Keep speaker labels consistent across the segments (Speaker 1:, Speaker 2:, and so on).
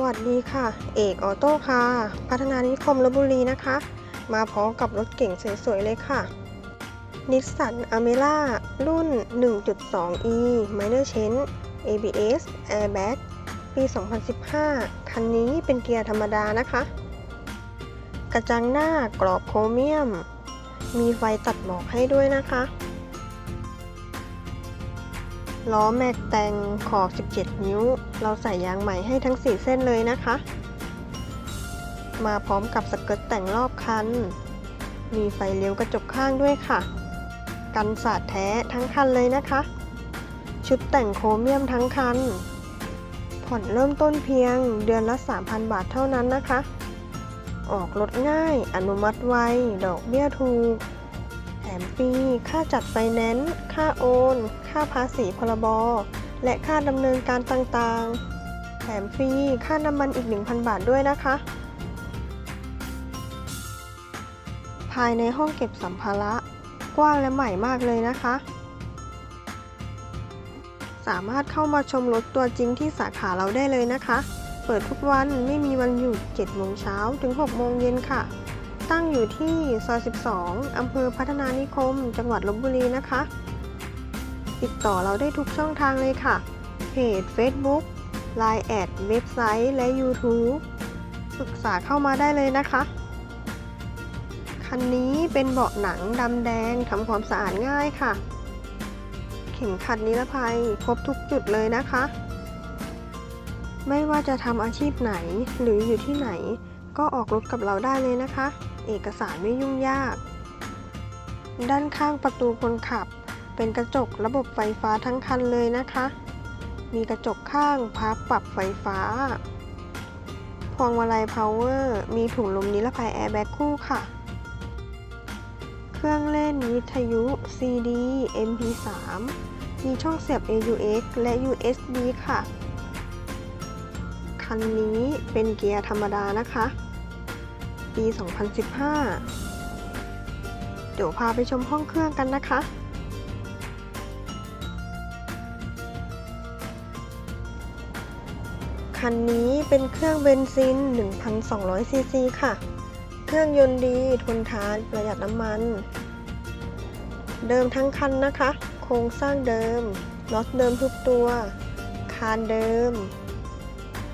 Speaker 1: วัสดีค่ะ เอกออโต้ค่ะ พัฒนานิคมลบบุรีนะคะ มาพร้อมกับรถเก่งสวยๆเลยค่ะนิสสันอเมร่ารุ่น 1.2e Minor Change ABS Airbag ปี 2015 คันนี้เป็นเกียร์ธรรมดานะคะ กระจังหน้ากรอบโครเมียม มีไฟตัดหมอกให้ด้วยนะคะ ล้อแม็กแต่งขอบ 17 นิ้ว เราใส่ยางใหม่ให้ทั้ง 4 เส้นเลยนะคะ มาพร้อมกับสเกิร์ตแต่งรอบคัน มีไฟเลี้ยวกระจกข้างด้วยค่ะ กันสาดแท้ทั้งคันเลยนะคะ ชุดแต่งโครเมียมทั้งคัน ผ่อนเริ่มต้นเพียงเดือนละ 3,000 บาทเท่านั้นนะคะ ออกรถง่าย อนุมัติไว ดอกเบี้ยถูก มฟรีค่าจัดไฟแนนซ์ ค่าโอน ค่าภาษีพรบ และค่าดำเนินการต่างๆ แถมฟรี ค่าน้ำมันอีก 1,000 บาทด้วยนะคะ ภายในห้องเก็บสัมภาระ กว้างและใหม่มากเลยนะคะ สามารถเข้ามาชมรถตัวจริงที่สาขาเราได้เลยนะคะ เปิดทุกวันไม่มีวันหยุด7โมงเช้าถึง6โมงเย็นค่ะ ตั้งอยู่ที่ซอย 12 อำเภอพัฒนานิคม จังหวัดลบบุรีนะคะ ติดต่อเราได้ทุกช่องทางเลยค่ะ เพจ Facebook Line แอดเว็บไซต์และ YouTube ศึกษาเข้ามาได้เลยนะคะ คันนี้เป็นเบาะหนังดำแดงทำความสะอาดง่ายค่ะ เข็มขัดนิรภัยครบทุกจุดเลยนะคะ ไม่ว่าจะทำอาชีพไหนหรืออยู่ที่ไหน ก็ออกรถกับเราได้เลยนะคะ เอกสารไม่ยุ่งยาก ด้านข้างประตูคนขับ เป็นกระจกระบบไฟฟ้าทั้งคันเลยนะคะ มีกระจกข้างพับปรับไฟฟ้า พวงมาลัยพาวเวอร์ มีถุงลมนิรภัยแอร์แบ็กคู่ค่ะ เครื่องเล่นวิทยุ CD MP3 มีช่องเสียบ AUX และ USB ค่ะ คันนี้เป็นเกียร์ธรรมดานะคะ ปี 2015 เดี๋ยวพาไปชมห้องเครื่องกันนะคะ คันนี้เป็นเครื่องเบนซิน 1,200 ซีซีค่ะ เครื่องยนต์ดีทนทานประหยัดน้ำมัน เดิมทั้งคันนะคะ โครงสร้างเดิมน็อตเดิมทุกตัว คานเดิม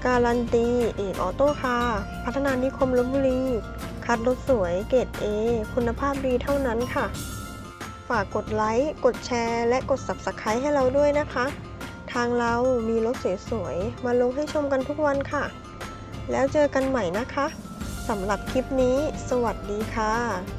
Speaker 1: การันตี เอกออโต้คาร์พัฒนานิคมลบบุรี คัดรถสวยเกรด A คุณภาพดีเท่านั้นค่ะ ฝากกดไลค์ กดแชร์ และกด Subscribe ให้เราด้วยนะคะ ทางเรามีรถสวยๆ มาลงให้ชมกันทุกวันค่ะ แล้วเจอกันใหม่นะคะสำหรับคลิปนี้ สวัสดีค่ะ